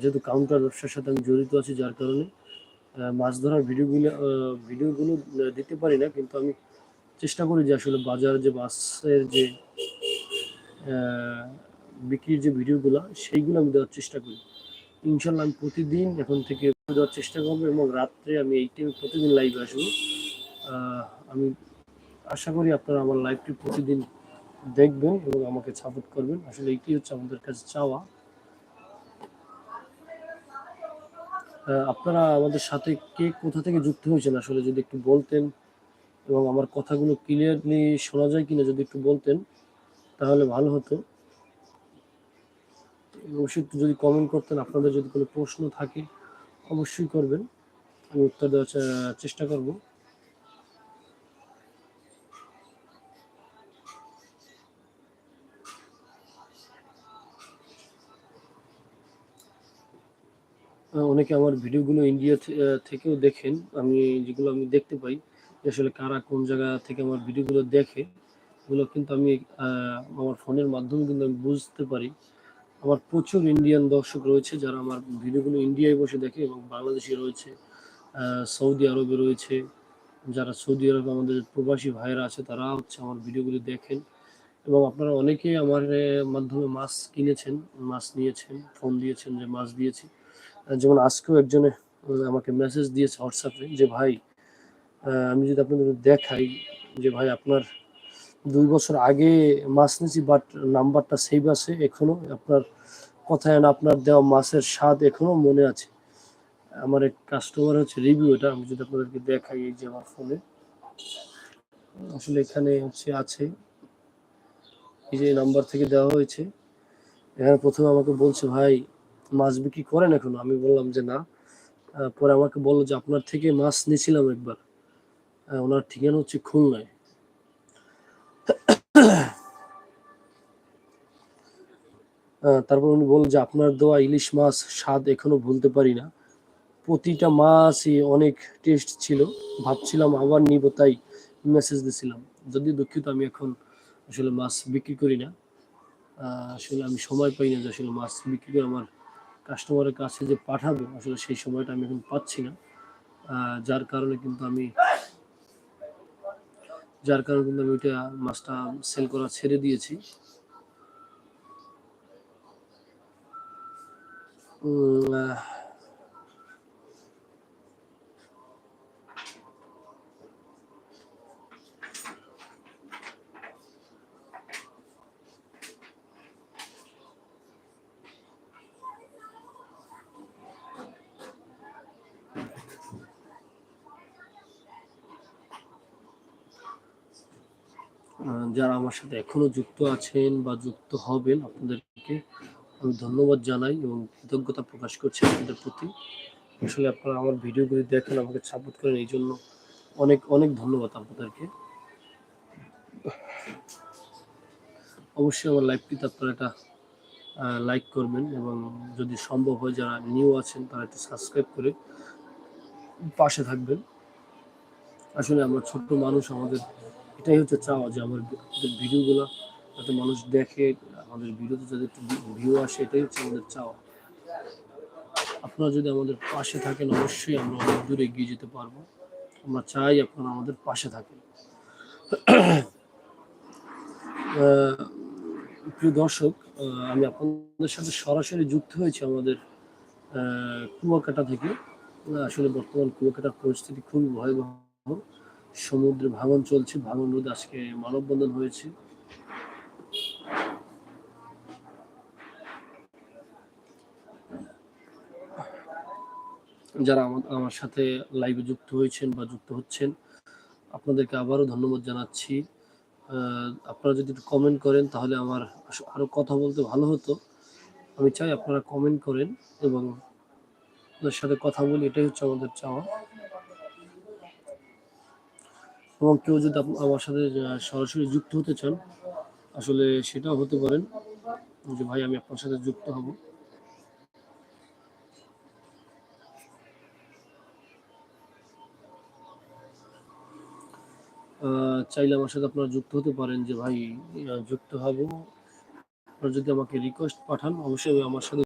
যেহেতু কাউন্টার ব্যবসার সাথে আমি জড়িত আছি, যার কারণে মাছ ধরার ভিডিওগুলো ভিডিওগুলো দিতে পারি না, কিন্তু আমি চেষ্টা করি যে আসলে বাজার যে মাছের যে বিক্রির যে ভিডিওগুলো, সেইগুলো আমি দেওয়ার চেষ্টা করি। ইনশাল্লাহ আমি প্রতিদিন এখন থেকে দেওয়ার চেষ্টা করব এবং রাত্রে আমি এই টাইমে প্রতিদিন লাইভে আসব। আমি আশা করি আপনারা আমার লাইভটি প্রতিদিন দেখবেন এবং আমাকে সাপোর্ট করবেন। আসলে এইটি হচ্ছে আমাদের কাছে চাওয়া। আপনারা আমাদের সাথে কে কোথা থেকে যুক্ত হয়েছেন আসলে যদি একটু বলতেন? এবং আমার কথাগুলো ক্লিয়ারলি শোনা যায় কিনা যদি একটু বলতেন, তাহলে ভালো হতো। অবশ্যই একটু যদি কমেন্ট করতেন, আপনাদের যদি কোনো প্রশ্ন থাকে, অবশ্যই করবেন। আমি উত্তর দেওয়ার চেষ্টা করব। অনেকে আমার ভিডিওগুলো ইন্ডিয়া থেকেও দেখেন। আমি যেগুলো আমি দেখতে পাই আসলে কারা কোন জায়গা থেকে আমার ভিডিওগুলো দেখে, এগুলো কিন্তু আমি আমার ফোনের মাধ্যমে কিন্তু আমি বুঝতে পারি। আমার প্রচুর ইন্ডিয়ান দর্শক রয়েছে যারা আমার ভিডিওগুলো ইন্ডিয়ায় বসে দেখে এবং বাংলাদেশে রয়েছে সৌদি আরবে রয়েছে। যারা সৌদি আরবে আমাদের প্রবাসী ভাইয়েরা আছে, তারা হচ্ছে আমার ভিডিওগুলি দেখেন। এবং আপনারা অনেকেই আমার মাধ্যমে মাছ কিনেছেন, মাছ নিয়েছেন, ফোন দিয়েছেন যে মাছ দিয়েছি। যেমন আজকেও একজনে আমাকে মেসেজ দিয়েছে হোয়াটসঅ্যাপে যে, ভাই আমি যদি আপনাদের দেখাই যে, ভাই, আপনার দুই বছর আগে মাছ নিয়েছি বাট নাম্বারটা সেভ আছে এখনও, আপনার কথায় না আপনার দেওয়া মাছের স্বাদ এখনও মনে আছে। আমার এক কাস্টমার হচ্ছে রিভিউ এটা, আমি যদি আপনাদেরকে দেখাই এই যে আমার ফোনে আসলে এখানে হচ্ছে আছে, এই যে নাম্বার থেকে দেওয়া হয়েছে। এখানে প্রথমে আমাকে বলছে, ভাই মাছ বিক্রি করেন এখনও? আমি বললাম যে না। পরে আমাকে বলল যে আপনার থেকে মাছ নিয়েছিলাম একবার। ওনার ঠিকানা হচ্ছে খুলনায়। তারপর উনি বললেন যে আপনার দেওয়া ইলিশ মাছ স্বাদ এখনও ভুলতে পারি না। প্রতিটা মাছই অনেক টেস্ট ছিল। ভাবছিলাম আবার নিব, তাই মেসেজ দিছিলাম। যদি দুঃখিত, আমি এখন আসলে মাছ বিক্রি করি না। আসলে আমি সময় পাই না যে আসলে মাছ বিক্রি করে আমার কাস্টমারের কাছে যে পাঠাবো আসলে সেই সময়টা আমি এখন পাচ্ছি না। যার কারণে কিন্তু আমি যার কারণে কিন্তু আমি ওইটা মাছটা সেল করা ছেড়ে দিয়েছি। আহ, যারা আমার সাথে এখনও যুক্ত আছেন বা যুক্ত হবেন, আপনাদেরকে আমি ধন্যবাদ জানাই এবং কৃতজ্ঞতা প্রকাশ করছি আপনাদের প্রতি। আসলে আপনারা আমার ভিডিওগুলি দেখেন, আমাকে সাপোর্ট করেন, এই জন্য অনেক অনেক ধন্যবাদ আপনাদেরকে। অবশ্যই আমার লাইভটিতে আপনারা এটা লাইক করবেন এবং যদি সম্ভব হয় যারা নিউ আছেন, তারা একটু সাবস্ক্রাইব করে পাশে থাকবেন। আসলে আমরা ছোট্ট মানুষ, আমাদের এটাই হচ্ছে চাওয়া যে আমার ভিডিওগুলো যাতে মানুষ দেখে, আমাদের ভিডিওতে একটু ভিউ আসে, এটাই হচ্ছে আমাদের চাওয়া। আপনারা যদি আমাদের পাশে থাকেন, অবশ্যই আমরা অনেক দূরে এগিয়ে যেতে পারব। আমরা চাই আপনারা আমাদের পাশে থাকেন। প্রিয় দর্শক আমি আপনাদের সাথে সরাসরি যুক্ত হয়েছি আমাদের কুয়াকাটা থেকে। আসলে বর্তমান কুয়াকাটার পরিস্থিতি খুবই ভয়াবহ। সমুদ্রে ভাঙন চলছে, ভাঙন রোধ আজকে মানববন্ধন হয়েছে। যারা আমার সাথে লাইভে যুক্ত হয়েছেন বা যুক্ত হচ্ছেন, আপনাদেরকে আবারও ধন্যবাদ জানাচ্ছি। আপনারা যদি একটু কমেন্ট করেন, তাহলে আমার আস- আরও কথা বলতে ভালো হতো। আমি চাই আপনারা কমেন্ট করেন এবং আপনাদের সাথে কথা বলি, এটাই হচ্ছে আমাদের চাওয়া। এবং কেউ যদি আমার সাথে সরাসরি যুক্ত হতে চান, আসলে সেটাও হতে পারেন। যে ভাই, আমি আপনার সাথে যুক্ত হব। চাইলে আমার সাথে আপনারা যুক্ত হতে পারেন যে ভাই যুক্ত হব। আপনারা যদি আমাকে রিকোয়েস্ট পাঠান, অবশ্যই আমি আমার সাথে